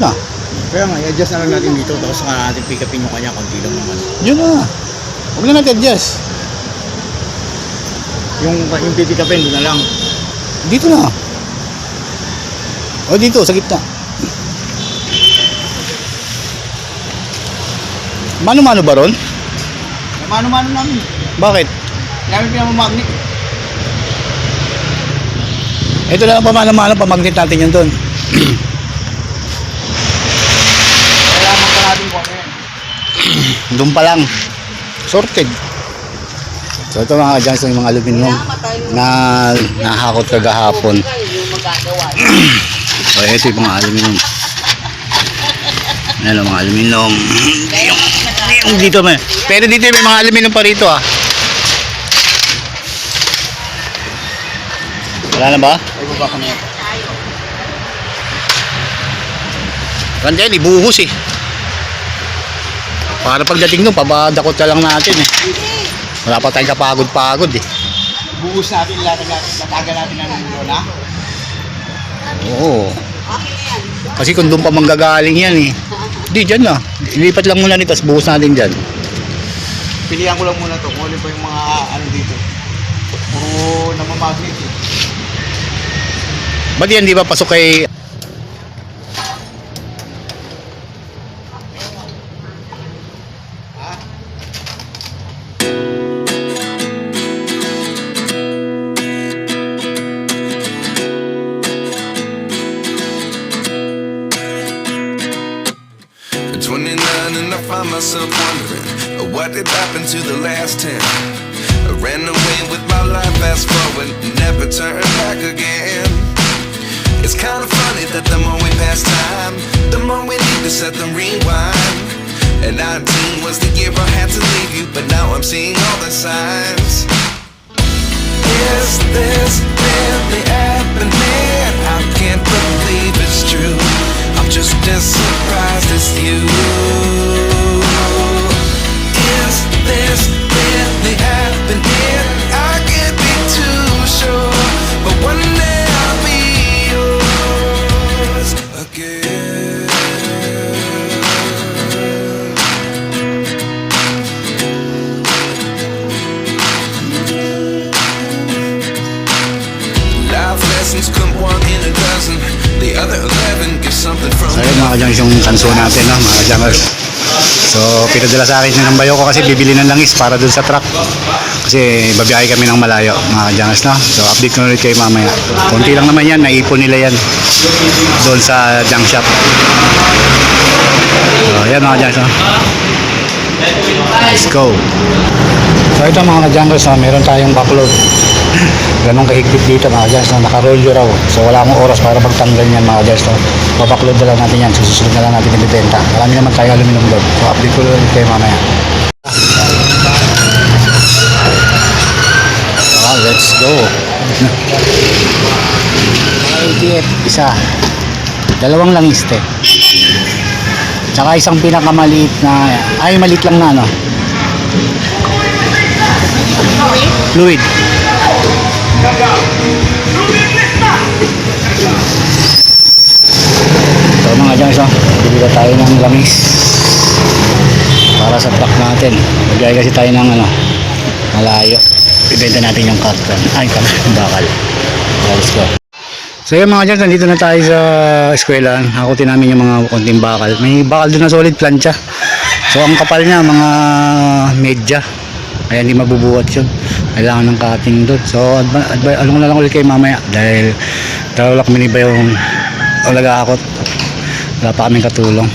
na. Kaya nga, i-adjust na lang natin dito. Tapos saka natin pick upin yung kanya. Konti lang naman. Yun na. Huwag na natin adjust. Yung, yung pick upin, doon na lang. Dito na. O dito, sa gitna. Mano-mano ba ron? Mano-mano namin. Bakit? Namin pinamamagnet. Ito na lang pamana-mano, pamagnet natin yun doon. Kailangan pa natin kung ano yan. Doon pa lang. Sorted. So ito mga dyan yung mga aluminum na nahakot kagahapon. So ito yung mga aluminum. Ang mga aluminum. Yung, yung dito may. Pero dito may mga aluminum pa rito ah. Wala na ba? Ganda yan, ibuhos eh. Para pagdating nung, pabadakot ka lang natin eh. Wala pa tayong kapagod-pagod eh. Buhos natin, latag natin, latagan natin ng lona. Oo. Okay na yan. Kasi kung doon pa manggagaling yan eh. Di, dyan na. Ilipat lang muna nito, tapos buhos natin dyan. Pilihan ko lang muna to kung ano pa yung mga ano dito. Puro namamagnet eh. Ba't yan di ba pasok kay... I'm seeing all the signs. Kadyangers. So pinadala sa akin ng bayo ko kasi bibili ng langis para dun sa truck. Kasi babiyahe kami ng malayo mga kadyangers no. So update ko na ulit kayo mamaya. Konti lang naman yan, naipon nila yan. Doon sa junk shop. So yan mga kadyangers no. Let's go. So ito mga kadyangers no, meron tayong backload. Ganong kahigpit dito mga kadyangers no, naka-roll raw. So wala akong oras para magtanggal niyan mga kadyangers no. Na lang natin yan, susunod na lang natin ibibenta. Marami naman tayong aluminum doon. So update ko ulit kayo mamaya. Ah, let's go. ATF, isa. Dalawang langiste. Tsaka isang pinakamaliit na, ay maliit lang na ano. Fluid. So mga so, bibili na tayo ng langis para sa truck natin. Bigay kasi tayo ng ano, malayo. Ibenta natin yung carton. Ay, carton, bakal. Let's go. So yun mga dyan, nandito na tayo sa eskwela. Hakutin namin yung mga konting bakal. May bakal doon na solid plancha. So ang kapal niya, mga medya. Kaya hindi mabubuhat yun. Kailangan ng cutting doon. So along na lang ulit kayo mamaya. Dahil dalawa kami ni ba yung ang nag-aakot. Wala pa kaming katulong.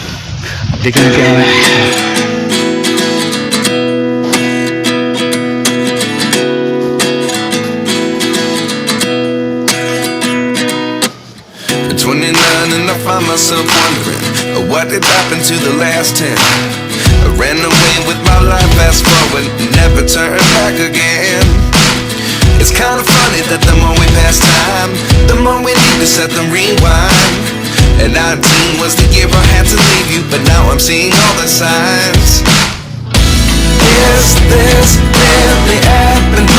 Update ko ulit kayo mamaya. All the signs. Is this really happening?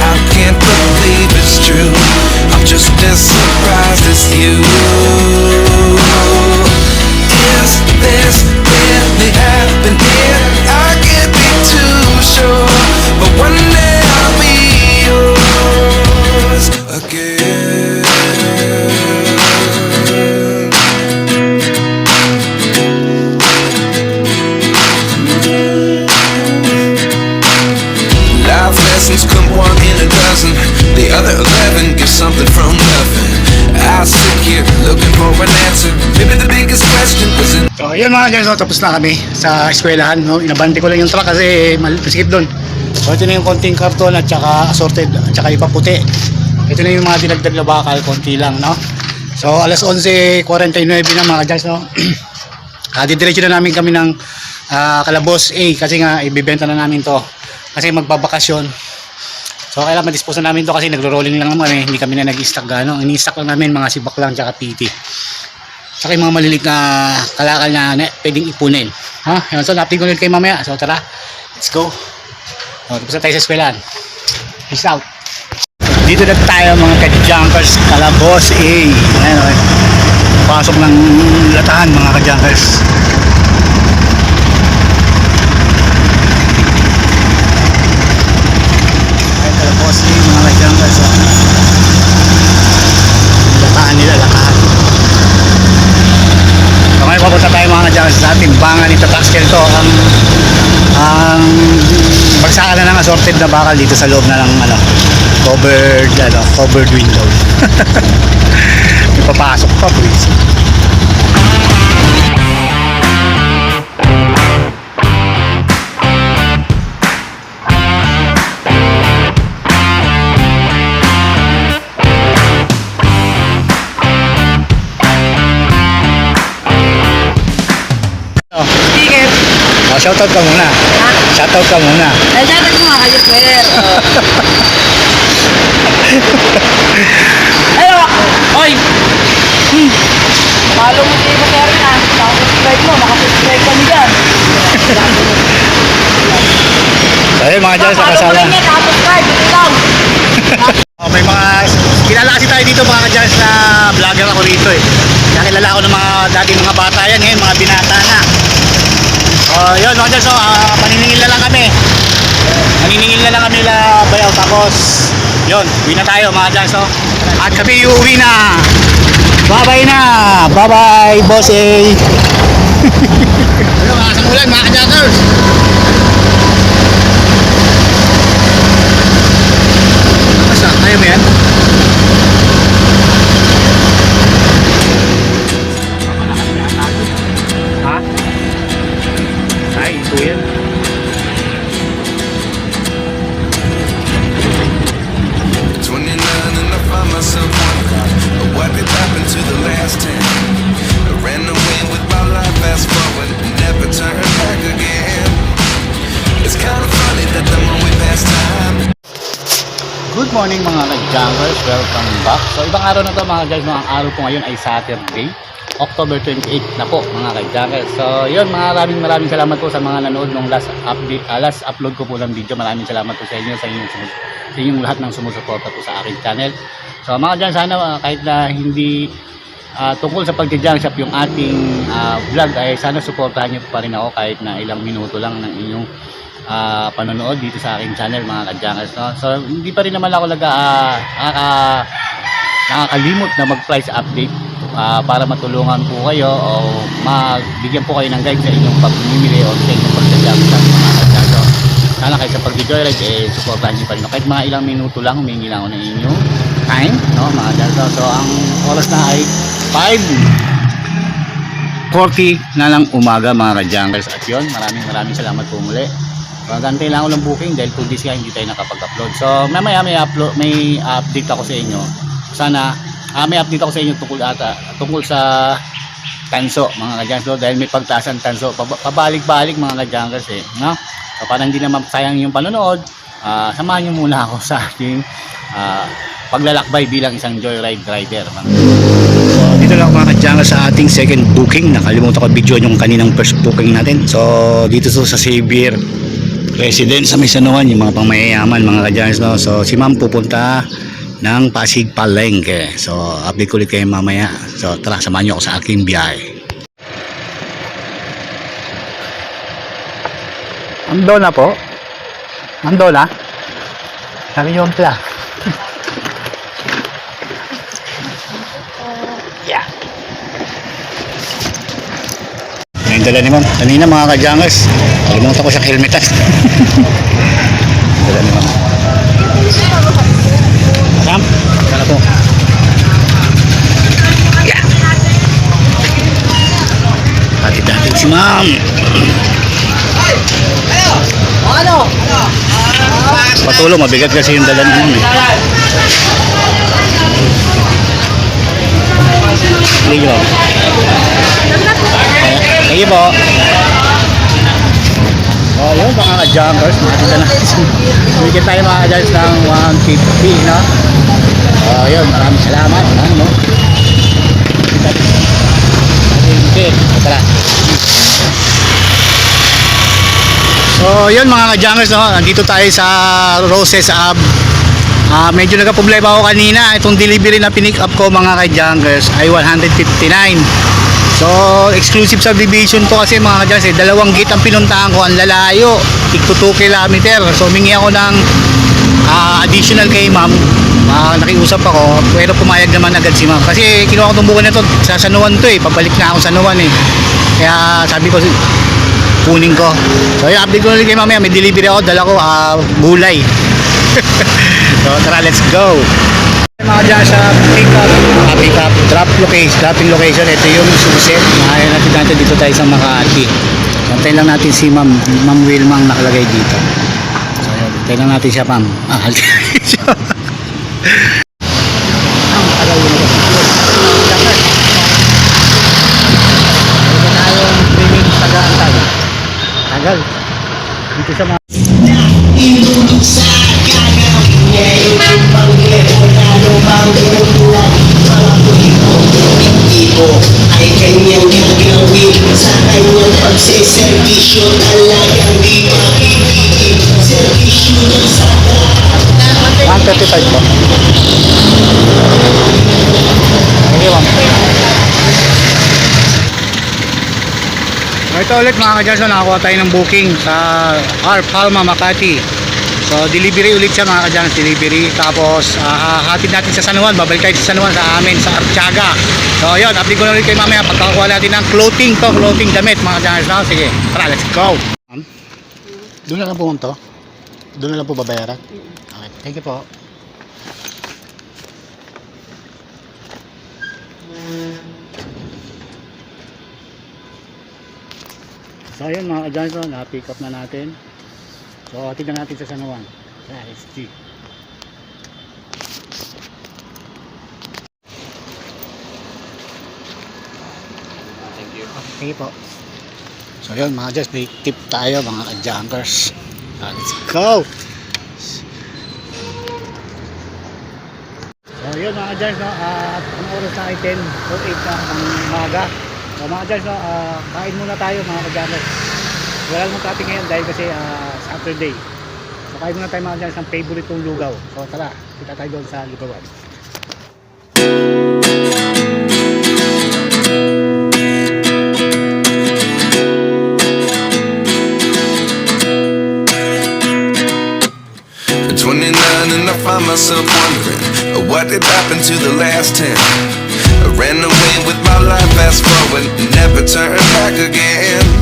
I can't believe it's true. I'm just as surprised as you. Guys, no, tapos na kami sa eskwelahan. No? Inabante ko lang yung truck kasi masikip doon. So, ito na yung konting karton at saka assorted at saka iba puti. Ito na yung mga dinagdag na bakal, konti lang, no? So, alas 11.49 na mga guys, no? Ah, didiretso na namin kami ng ah, Calabos A kasi nga ibibenta na namin to. Kasi magbabakasyon. So kailangan ma-dispose na namin to kasi nagro-rolling lang naman eh. Hindi kami na nag-stock gano. Ini-stock lang namin mga sibak lang tsaka PT. Tsaka yung mga malilit na kalakal na, na pwedeng ipunin. Ha? Yun, so na-update ko ulit kayo mamaya. So tara, let's go. So, tapos na tayo sa eskwelahan. Peace out. Dito na tayo mga ka-junkers Calabos A. Ayan okay. Pasok ng latahan mga ka-junkers. Ayan Calabos A mga ka-junkers. oh. Latahan nila, latahan. So ngayon papunta tayo mga ka-junkers sa timbangan ni Tataskel to. Ang ang bagsakan na ng assorted na bakal dito sa loob na ng ano, covered ano, covered window. May papasok pa please. Oh, shoutout ka muna. Shoutout ka muna. Ay, shoutout ko nga kayo, sir. Hello! Oy! Hmm. Follow mo si Ibo Sir na. Nakasubscribe mo. Nakasubscribe kami dyan. So ayun mga dyan sa Follow mo yan. Nakasubscribe. Ito lang. Oh, may mga kilala kasi tayo dito mga kadyans na vlogger ako rito eh. Kaya kilala ako ng mga dating mga bata yan ngayon, mga binata na. Oh, yun mga kadyans, so, ah, paniningil na lang kami. Paniningil na lang kami la bayaw tapos yun, uwi na tayo mga kadyans. So, at kami uuwi na. Bye-bye na. Bye-bye, boss A. Ano, mga ulan mga kadyans. Basta, kaya mo? Morning mga ka-junkers, welcome back. So ibang araw na to mga guys, no? ang araw po ngayon ay Saturday, October 28 na po mga ka-junkers. So yun, maraming maraming salamat po sa mga nanood nung last update, ah, last upload ko po ng video. Maraming salamat po sa inyo, sa inyong, sa inyong lahat ng sumusuporta po sa aking channel. So mga dyan, sana ah, kahit na hindi ah, tungkol sa pagja-junk shop yung ating ah, vlog ay sana suportahan niyo pa rin ako kahit na ilang minuto lang ng inyong ah, panonood dito sa aking channel mga kadyangers no? so hindi pa rin naman ako naga ah, ah, nakakalimot na mag price update ah, para matulungan po kayo o magbigyan po kayo ng guide sa inyong pagmimili o sa inyong shop mga kadyangers sana kayo sa pag-joyride eh supportahan niyo pa rin no? kahit mga ilang minuto lang humingi lang ako ng inyong time no mga kadyangers so ang oras na ay 5 40 na lang umaga mga ka-junkers at yun maraming maraming salamat po muli so, gantay lang ako ng booking dahil 2 days nga hindi tayo nakapag-upload so mamaya may, upload, may update ako sa inyo sana ah, may update ako sa inyo tungkol ata tungkol sa tanso mga ka-junkers dahil may pagtaas ang tanso Pab- pabalik-balik mga ka-junkers eh no? so para hindi naman sayang yung panonood ah, samahan nyo muna ako sa ating ah, paglalakbay bilang isang joyride rider mga So, dito lang mga kadyanga sa ating second booking. Nakalimutan ko video yung kaninang first booking natin. So, dito to sa Xavier Residence sa Misanuan, yung mga pangmayayaman, mga kadyanga. No? So, si ma'am pupunta ng Pasig Palengke. So, update ko ulit kayo mamaya. So, tara, samahan niyo ako sa aking biyahe. Ando na po? Ando na? Sabi ang pla. Ngayon dala ni ma'am. Kanina mga ka-jangers. Kalimutan ko siyang helmetan. dala ni ma'am. Ma'am, sana po. Yeah. Hatid natin si ma'am. Ano? Patulong, mabigat kasi yung dalan mo. Eh. Sige po. Po. Oh, yun, mga ka-jumpers. Makikita na. Bigyan tayo mga ka-jumpers ng 150, no? Oh, yun. Maraming salamat. Ano, no? Okay, tara. So, yun mga ka-jumpers, no? Nandito tayo sa Roses Ab. Ah, medyo nagka-problema ako kanina. Itong delivery na pinick up ko mga ka-junkers ay 159. So, exclusive subdivision to kasi mga ka-junkers. Eh, dalawang gate ang pinuntahan ko. Ang lalayo. Tigto 2 kilometer. So, humingi ako ng ah, additional kay ma'am. Ah, nakiusap ako. Pero pumayag naman agad si ma'am. Kasi kinuha ko itong buko na to sa Sanuan to eh. Pabalik na ako sa Sanuan eh. Kaya sabi ko, kunin ko. So, yung update ko ulit kay mamaya. May delivery ako. Dala ko ah, gulay. so tara, let's go. Mga dyan sa pick up, uh, pick up, drop location, dropping location. Ito yung suset. Ayaw natin natin dito tayo sa Makati. Antayin lang natin si Ma'am, Ma'am Wilmang nakalagay dito. So yun, antayin lang natin siya, Ma'am. Ah, siya. Training taga-antay. Tagal. Dito sa mga pagsiservisyo talagang di makikigil servisyo ng saka 135 po. Ma'am. So, ito ulit mga kadyanso, nakakuha tayo ng booking sa R. Palma, Makati. So, delivery ulit siya mga kadyanso, delivery. Tapos, ah, hatid natin sa San Juan, babalik tayo sa San Juan sa amin, sa Artiaga. So, yun, update ko na ulit kayo mamaya pagkakakuha natin ng clothing to, clothing damit mga kadyanso. Sige, tara, let's go. Doon na lang po to. Doon na lang po babayaran. Okay, thank you po. So ayun mga ka-Johnson, na-pick up na natin. So tignan natin sa San Juan. Sa SG. Thank you. You po. So yun mga Johnson, may tip tayo mga ka-junkers. Ah, let's go! So yun mga Johnson, no, at ang oras sa akin 10 o 8 na ang umaga. So mga Johnson, no, ah, kain muna tayo mga ka-junkers. Wala namang traffic ngayon dahil kasi ah, Saturday. So muna tayo favorite kong lugaw. So tara, kita tayo doon sa lugawan. 29 and I find myself wondering uh, what did happen to the last 10. I ran away with my life, fast forward, never turn back again.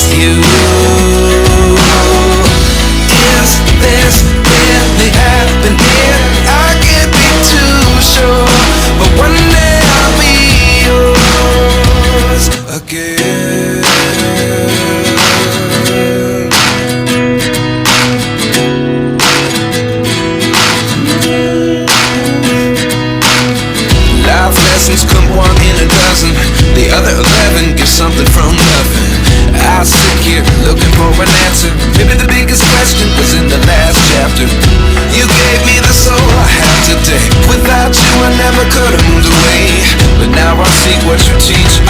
an answer. Maybe the biggest question was in the last chapter. You gave me the soul I have today. Without you, I never could have moved away. But now I seek what you teach.